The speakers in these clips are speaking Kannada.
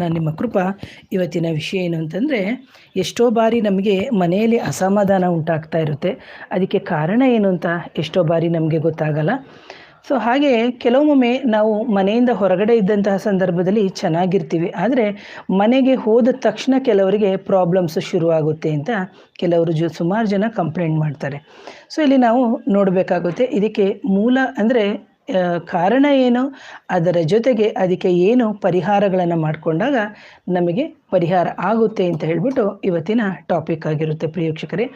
ನಾನು ನಿಮ್ಮ ಕೃಪಾ ಇವತ್ತಿನ ವಿಷಯ ಏನು ಅಂತಂದರೆ ಎಷ್ಟೋ ಬಾರಿ ನಮಗೆ ಮನೆಯಲ್ಲಿ ಅಸಮಾಧಾನ ಉಂಟಾಗ್ತಾ ಇರುತ್ತೆ. ಅದಕ್ಕೆ ಕಾರಣ ಏನು ಅಂತ ಎಷ್ಟೋ ಬಾರಿ ನಮಗೆ ಗೊತ್ತಾಗಲ್ಲ. ಸೊ ಹಾಗೆ ಕೆಲವೊಮ್ಮೆ ನಾವು ಮನೆಯಿಂದ ಹೊರಗಡೆ ಇದ್ದಂತಹ ಸಂದರ್ಭದಲ್ಲಿ ಚೆನ್ನಾಗಿರ್ತೀವಿ. ಆದರೆ ಮನೆಗೆ ಹೋದ ತಕ್ಷಣ ಕೆಲವರಿಗೆ ಪ್ರಾಬ್ಲಮ್ಸ್ ಶುರುವಾಗುತ್ತೆ ಅಂತ ಕೆಲವರು ಜೊ, ಸುಮಾರು ಜನ ಕಂಪ್ಲೇಂಟ್ ಮಾಡ್ತಾರೆ. ಸೊ ಇಲ್ಲಿ ನಾವು ನೋಡಬೇಕಾಗುತ್ತೆ, ಇದಕ್ಕೆ ಮೂಲ ಅಂದರೆ ಕಾರಣ ಏನು? ಅದರ ಜೊತೆಗೆ ಅದಕ್ಕೆ ಏನು ಪರಿಹಾರಗಳನ್ನು ಮಾಡಿಕೊಂಡಾಗ ನಮಗೆ ಪರಿಹಾರ ಆಗುತ್ತೆ ಅಂತ ಹೇಳ್ಬಿಟ್ಟು ಇವತ್ತಿನ ಟಾಪಿಕ್ ಆಗಿರುತ್ತೆ ಪ್ರೇಕ್ಷಕರೇ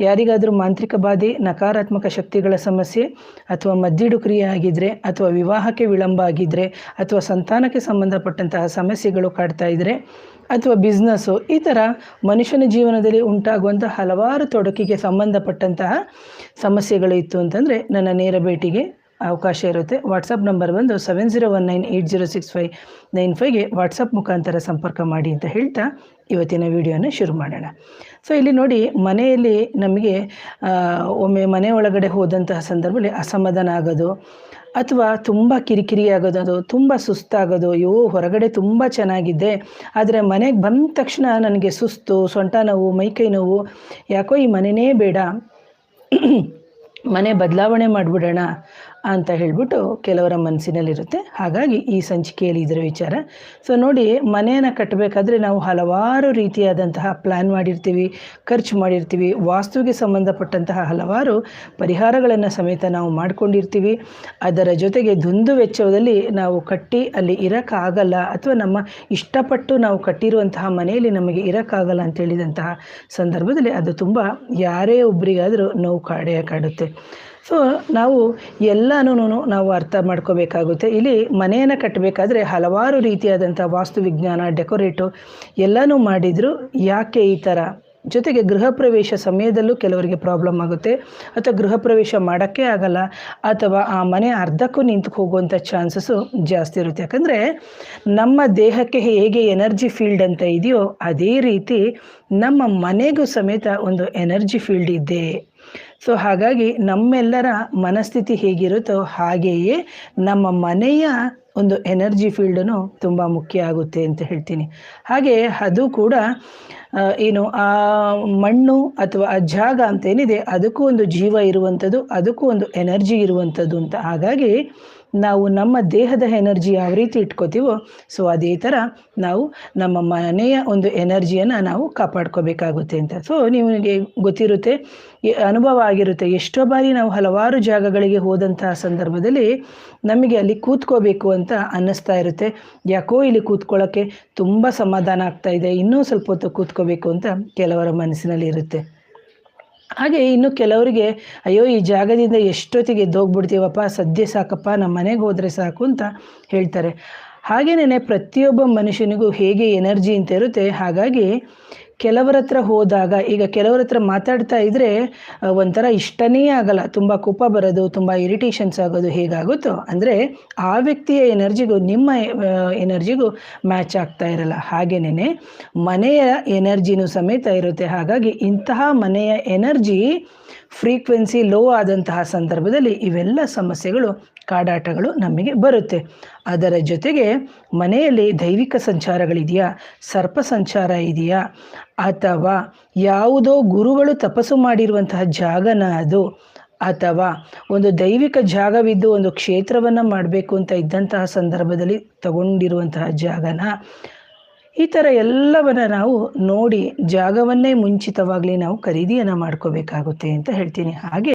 ಯಾರಿಗಾದರೂ ಮಾಂತ್ರಿಕ ಬಾಧೆ, ನಕಾರಾತ್ಮಕ ಶಕ್ತಿಗಳ ಸಮಸ್ಯೆ, ಅಥವಾ ಮದ್ದಿಡು ಕ್ರಿಯೆ ಆಗಿದ್ದರೆ ಅಥವಾ ವಿವಾಹಕ್ಕೆ ವಿಳಂಬ ಆಗಿದ್ದರೆ ಅಥವಾ ಸಂತಾನಕ್ಕೆ ಸಂಬಂಧಪಟ್ಟಂತಹ ಸಮಸ್ಯೆಗಳು ಕಾಡ್ತಾ ಇದ್ದರೆ ಅಥವಾ ಬಿಸ್ನೆಸ್ಸು ಈ ಥರ ಮನುಷ್ಯನ ಜೀವನದಲ್ಲಿ ಉಂಟಾಗುವಂಥ ಹಲವಾರು ತೊಡಕಿಗೆ ಸಂಬಂಧಪಟ್ಟಂತಹ ಸಮಸ್ಯೆಗಳು ಇತ್ತು ಅಂತಂದರೆ ನನ್ನ ನೇರ ಭೇಟಿಗೆ ಅವಕಾಶ ಇರುತ್ತೆ. ವಾಟ್ಸಪ್ ನಂಬರ್ ಬಂದು seven zero one nine eight zero six five nine ಫೈವ್ಗೆ WhatsApp ಮುಖಾಂತರ ಸಂಪರ್ಕ ಮಾಡಿ ಅಂತ ಹೇಳ್ತಾ ಇವತ್ತಿನ ವಿಡಿಯೋನ ಶುರು ಮಾಡೋಣ. ಸೊ ಇಲ್ಲಿ ನೋಡಿ ಮನೆಯಲ್ಲಿ ನಮಗೆ ಒಮ್ಮೆ ಮನೆ ಒಳಗಡೆ ಹೋದಂತಹ ಸಂದರ್ಭದಲ್ಲಿ ಅಸಮಾಧಾನ ಆಗೋದು, ಅಥವಾ ತುಂಬ ಕಿರಿಕಿರಿ ಆಗೋದು ತುಂಬ ಸುಸ್ತಾಗೋದು, ಅಯ್ಯೋ, ಹೊರಗಡೆ ತುಂಬ ಚೆನ್ನಾಗಿದೆ, ಆದರೆ ಮನೆಗೆ ಬಂದ ತಕ್ಷಣ ನನಗೆ ಸುಸ್ತು, ಸೊಂಟ ನೋವು ಮೈಕೈ ನೋವು, ಯಾಕೋ ಈ ಮನೆಯೇ ಬೇಡ, ಮನೆ ಬದಲಾವಣೆ ಮಾಡಿಬಿಡೋಣ ಅಂತ ಹೇಳ್ಬಿಟ್ಟು ಕೆಲವರ ಮನಸ್ಸಿನಲ್ಲಿರುತ್ತೆ. ಹಾಗಾಗಿ ಈ ಸಂಚಿಕೆಯಲ್ಲಿ ಇದರ ವಿಚಾರ. ಸೊ ನೋಡಿ, ಮನೆಯನ್ನು ಕಟ್ಟಬೇಕಾದ್ರೆ ನಾವು ಹಲವಾರು ರೀತಿಯಾದಂತಹ ಪ್ಲ್ಯಾನ್ ಮಾಡಿರ್ತೀವಿ, ಖರ್ಚು ಮಾಡಿರ್ತೀವಿ, ವಾಸ್ತುವಿಗೆ ಸಂಬಂಧಪಟ್ಟಂತಹ ಹಲವಾರು ಪರಿಹಾರಗಳನ್ನು ಸಮೇತ ನಾವು ಮಾಡ್ಕೊಂಡಿರ್ತೀವಿ. ಅದರ ಜೊತೆಗೆ ದುಂದು ವೆಚ್ಚದಲ್ಲಿ ನಾವು ಕಟ್ಟಿ ಅಲ್ಲಿ ಇರೋಕ್ಕಾಗಲ್ಲ ಅಥವಾ ನಮ್ಮ ಇಷ್ಟಪಟ್ಟು ನಾವು ಕಟ್ಟಿರುವಂತಹ ಮನೆಯಲ್ಲಿ ನಮಗೆ ಇರೋಕ್ಕಾಗಲ್ಲ ಅಂತ ಹೇಳಿದಂತಹ ಸಂದರ್ಭದಲ್ಲಿ ಅದು ತುಂಬ ಯಾರೇ ಒಬ್ಬರಿಗಾದರೂ ನೋವು ಕಾಡೇ ಕಾಡುತ್ತೆ. ಸೊ ನಾವು ಎಲ್ಲನೂ ನಾವು ಅರ್ಥ ಮಾಡ್ಕೋಬೇಕಾಗುತ್ತೆ. ಇಲ್ಲಿ ಮನೆಯನ್ನು ಕಟ್ಟಬೇಕಾದ್ರೆ ಹಲವಾರು ರೀತಿಯಾದಂಥ ವಾಸ್ತುವಿಜ್ಞಾನ ಡೆಕೋರೇಟು ಎಲ್ಲನೂ ಮಾಡಿದ್ರು. ಯಾಕೆ ಈ ಥರ? ಜೊತೆಗೆ ಗೃಹ ಪ್ರವೇಶ ಸಮಯದಲ್ಲೂ ಕೆಲವರಿಗೆ ಪ್ರಾಬ್ಲಮ್ ಆಗುತ್ತೆ. ಅಥವಾ ಗೃಹ ಪ್ರವೇಶ ಮಾಡೋಕ್ಕೆ ಆಗಲ್ಲ. ಅಥವಾ ಆ ಮನೆ ಅರ್ಧಕ್ಕೂ ನಿಂತು ಹೋಗುವಂಥ ಚಾನ್ಸಸ್ಸು ಜಾಸ್ತಿ ಇರುತ್ತೆ. ಯಾಕಂದರೆ ನಮ್ಮ ದೇಹಕ್ಕೆ ಹೇಗೆ ಎನರ್ಜಿ ಫೀಲ್ಡ್ ಅಂತ ಇದೆಯೋ ಅದೇ ರೀತಿ ನಮ್ಮ ಮನೆಗೂ ಸಮೇತ ಒಂದು ಎನರ್ಜಿ ಫೀಲ್ಡ್ ಇದೆ. ಸೊ ಹಾಗಾಗಿ ನಮ್ಮೆಲ್ಲರ ಮನಸ್ಥಿತಿ ಹೇಗಿರುತ್ತೋ ಹಾಗೆಯೇ ನಮ್ಮ ಮನೆಯ ಒಂದು ಎನರ್ಜಿ ಫೀಲ್ಡನು ತುಂಬ ಮುಖ್ಯ ಆಗುತ್ತೆ ಅಂತ ಹೇಳ್ತೀನಿ. ಹಾಗೆ ಅದು ಕೂಡ ಏನು, ಆ ಮಣ್ಣು ಅಥವಾ ಆ ಜಾಗ ಅಂತ ಏನಿದೆ, ಅದಕ್ಕೂ ಒಂದು ಜೀವ ಇರುವಂಥದ್ದು, ಅದಕ್ಕೂ ಒಂದು ಎನರ್ಜಿ ಇರುವಂಥದ್ದು ಅಂತ. ಹಾಗಾಗಿ ನಾವು ನಮ್ಮ ದೇಹದ ಎನರ್ಜಿ ಯಾವ ರೀತಿ ಇಟ್ಕೋತೀವೋ, ಸೊ ಅದೇ ಥರ ನಾವು ನಮ್ಮ ಮನೆಯ ಒಂದು ಎನರ್ಜಿಯನ್ನು ನಾವು ಕಾಪಾಡ್ಕೋಬೇಕಾಗುತ್ತೆ ಅಂತ. ಸೊ ನಿಮಗೆ ಗೊತ್ತಿರುತ್ತೆ ಅನುಭವ ಆಗಿರುತ್ತೆ. ಎಷ್ಟೋ ಬಾರಿ ನಾವು ಹಲವಾರು ಜಾಗಗಳಿಗೆ ಹೋದಂತಹ ಸಂದರ್ಭದಲ್ಲಿ ನಮಗೆ ಅಲ್ಲಿ ಕೂತ್ಕೋಬೇಕು ಅಂತ ಅನ್ನಿಸ್ತಾ ಇರುತ್ತೆ. ಯಾಕೋ ಇಲ್ಲಿ ಕೂತ್ಕೊಳ್ಳೋಕ್ಕೆ ತುಂಬ ಸಮಾಧಾನ ಆಗ್ತಾ ಇದೆ, ಇನ್ನೂ ಸ್ವಲ್ಪ ಹೊತ್ತು ಕೂತ್ಕೋಬೇಕು ಅಂತ ಕೆಲವರ ಮನಸ್ಸಿನಲ್ಲಿ ಇರುತ್ತೆ. ಹಾಗೆ ಇನ್ನು ಕೆಲವರಿಗೆ, ಅಯ್ಯೋ, ಈ ಜಾಗದಿಂದ ಎಷ್ಟೊತ್ತಿಗೆ ಎದ್ದೋಗ್ಬಿಡ್ತೀವಪ್ಪ, ಸದ್ಯ ಸಾಕಪ್ಪ, ನಮ್ಮ ಮನೆಗೆ ಹೋದರೆ ಸಾಕು ಅಂತ ಹೇಳ್ತಾರೆ. ಹಾಗೇನೇ ಪ್ರತಿಯೊಬ್ಬ ಮನುಷ್ಯನಿಗೂ ಹೇಗೆ ಎನರ್ಜಿ ಅಂತ ಇರುತ್ತೆ, ಹಾಗಾಗಿ ಕೆಲವರ ಹತ್ರ ಹೋದಾಗ, ಈಗ ಕೆಲವರ ಹತ್ರ ಮಾತಾಡ್ತಾ ಇದ್ರೆ ಒಂಥರ ಇಷ್ಟನೇ ಆಗಲ್ಲ. ತುಂಬ ಕೋಪ ಬರೋದು, ತುಂಬ ಇರಿಟೇಷನ್ಸ್ ಆಗೋದು ಹೇಗಾಗುತ್ತೋ. ಅಂದರೆ, ಆ ವ್ಯಕ್ತಿಯ ಎನರ್ಜಿಗೂ, ನಿಮ್ಮ ಎನರ್ಜಿಗೂ ಮ್ಯಾಚ್ ಆಗ್ತಾ ಇರಲ್ಲ. ಹಾಗೇನೆ ಮನೆಯ ಎನರ್ಜಿನೂ ಸಮೇತ ಇರುತ್ತೆ. ಹಾಗಾಗಿ, ಇಂತಹ ಮನೆಯ ಎನರ್ಜಿ, ಫ್ರೀಕ್ವೆನ್ಸಿ ಲೋ ಆದಂತಹ ಸಂದರ್ಭದಲ್ಲಿ ಇವೆಲ್ಲ ಸಮಸ್ಯೆಗಳು ಕಾಡಾಟಗಳು ನಮಗೆ ಬರುತ್ತೆ. ಅದರ ಜೊತೆಗೆ ಮನೆಯಲ್ಲಿ ದೈವಿಕ ಸಂಚಾರಗಳಿದೆಯಾ? ಸರ್ಪ ಸಂಚಾರ ಇದೆಯಾ? ಅಥವಾ ಯಾವುದೋ ಗುರುಗಳು ತಪಸ್ಸು ಮಾಡಿರುವಂತಹ ಜಾಗನ ಅದು? ಅಥವಾ ಒಂದು ದೈವಿಕ ಜಾಗವಿದ್ದು ಒಂದು ಕ್ಷೇತ್ರವನ್ನು ಮಾಡಬೇಕು ಅಂತ ಇದ್ದಂತಹ ಸಂದರ್ಭದಲ್ಲಿ ತಗೊಂಡಿರುವಂತಹ ಜಾಗನ? ಈ ಥರ ಎಲ್ಲವನ್ನು ನಾವು ನೋಡಿ ಜಾಗವನ್ನೇ ಮುಂಚಿತವಾಗಲಿ ನಾವು ಖರೀದಿಯನ್ನು ಮಾಡ್ಕೋಬೇಕಾಗುತ್ತೆ ಅಂತ ಹೇಳ್ತೀನಿ. ಹಾಗೆ